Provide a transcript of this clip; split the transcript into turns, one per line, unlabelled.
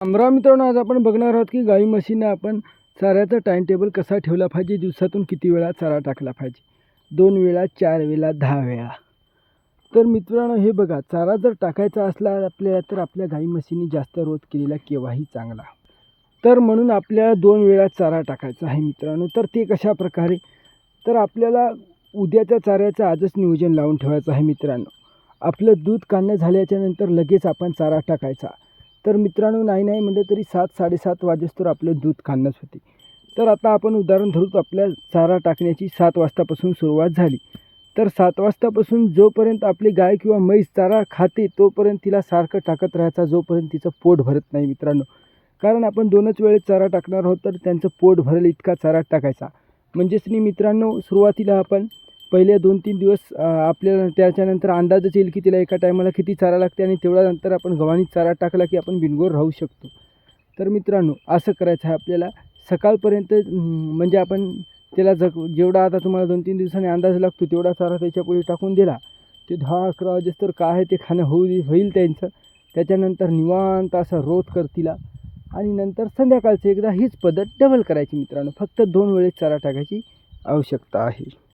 अमरा मित्रांनो आज आपण बघणार आहोत की गाई म्हशींना आपण चाऱ्याचा टाइम टेबल कसा ठेवला पाहिजे? दिवसातून किती वेळा चारा टाकला पाहिजे? दोन वेळा चार वेळा दहा वेळा? तर मित्रांनो हे बघा चारा जर टाकायचा असला आपल्याला तर आपल्या गाई म्हशींनी जास्त रोध केलेला केव्हाही चांगला. तर म्हणून आपल्याला दोन वेळा चारा टाकायचा आहे मित्रांनो. तर ते कशा प्रकारे? तर आपल्याला उद्याच्या चाऱ्याचं आजच नियोजन लावून ठेवायचं आहे मित्रांनो. आपलं दूध काढणं झाल्याच्यानंतर लगेच आपण चारा टाकायचा. तर मित्रांनो नाही नाही म्हटलं तरी सात साडेसात वाजेस्तोवर आपलं दूध खाणंच होते. तर आता आपण उदाहरण धरूच आपल्या चारा टाकण्याची सात वाजतापासून सुरुवात झाली. तर सात वाजतापासून जोपर्यंत आपली गाय किंवा म्हैस चारा खाते तोपर्यंत तिला सारखं टाकत राहायचा जोपर्यंत तिचं पोट भरत नाही मित्रांनो. कारण आपण दोनच वेळेस चारा टाकणार आहोत तर त्यांचं पोट भरेल इतका चारा टाकायचा. म्हणजेच मी मित्रांनो सुरुवातीला आपण पहिले दोन तीन दिवस आपल्याला त्याच्यानंतर अंदाजच येईल की तिला एका टायमाला किती चारा लागते आणि तेवढ्यानंतर आपण गव्हाणीत चारा टाकला की आपण बिनगोर राहू शकतो. तर मित्रांनो असं करायचं आहे आपल्याला. सकाळपर्यंत म्हणजे आपण त्याला जग जेवढा आता तुम्हाला दोन तीन दिवसांनी अंदाज लागतो तेवढा चारा त्याच्यापुढे टाकून दिला. ते दहा अकरा वाजेस्तर काय आहे ते खाणं होऊ होईल त्यांचं. त्याच्यानंतर निवांत असा रोध कर तिला आणि नंतर संध्याकाळचं एकदा हीच पद्धत डबल करायची मित्रांनो. फक्त दोन वेळेस चारा टाकायची आवश्यकता आहे.